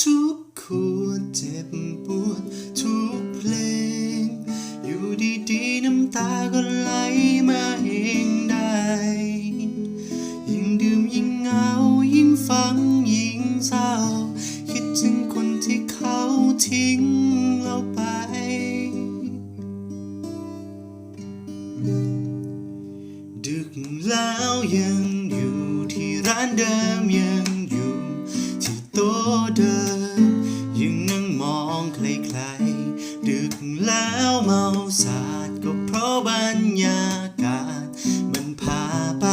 ทุกขวดเจ็บปวดทุกเพลง อยู่ดีๆน้ำตาก็ไหลมาเองได้ ยิ่งดื่มยิ่งเหงายิ่งฟังยิ่งเศร้า คิดถึงคนที่เขาทิ้งเราไป ดึกแล้วยังอยู่ที่ร้านเดิมยังอยู่ที่โต๊ะเดิม ดึกแล้วเมาสาดก็เพราะบรรยากาศ มันพาไป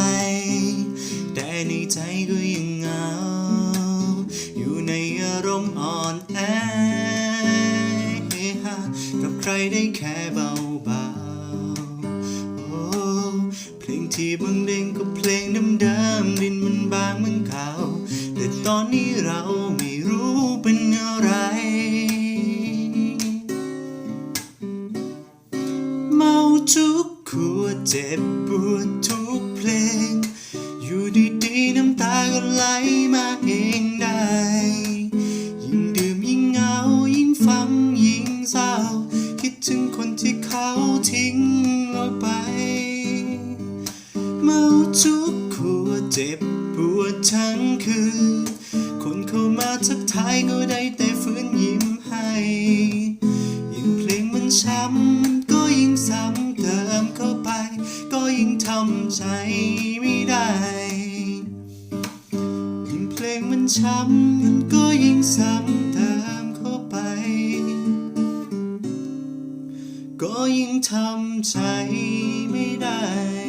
แต่ในใจก็ยังเหงา อยู่ในอารมณ์อ่อนแอกับใครได้แค่เบาๆโอ้เพลงที่บังเด้งก็เพลงเดิมๆดินมันบางเหมือนเก่าแต่ตอนนี้เราม่ ทุกขวดเจ็บปวดทุกเพลง อยู่ดีๆน้ำตาก็ไหลมาเองได้ ยิ่งดื่มยิ่งเหงายิ่งฟังยิ่งเศร้า คิดถึงคนที่เขาทิ้งเราไป เมาทุกขวดเจ็บปวดทั้งคืน คนเข้ามาทักทายก็ได้แต่ฝืนยิ้มให้ ยิ่งเพลงมันช้ำมันก็ยิ่งซ้ำ ยิ่งทำใจไม่ได้ยิ่งเพลงมันช้ำมันก็ยิ่งซ้ำเติมเข้าไป ก็ยิ่งทำใจไม่ได้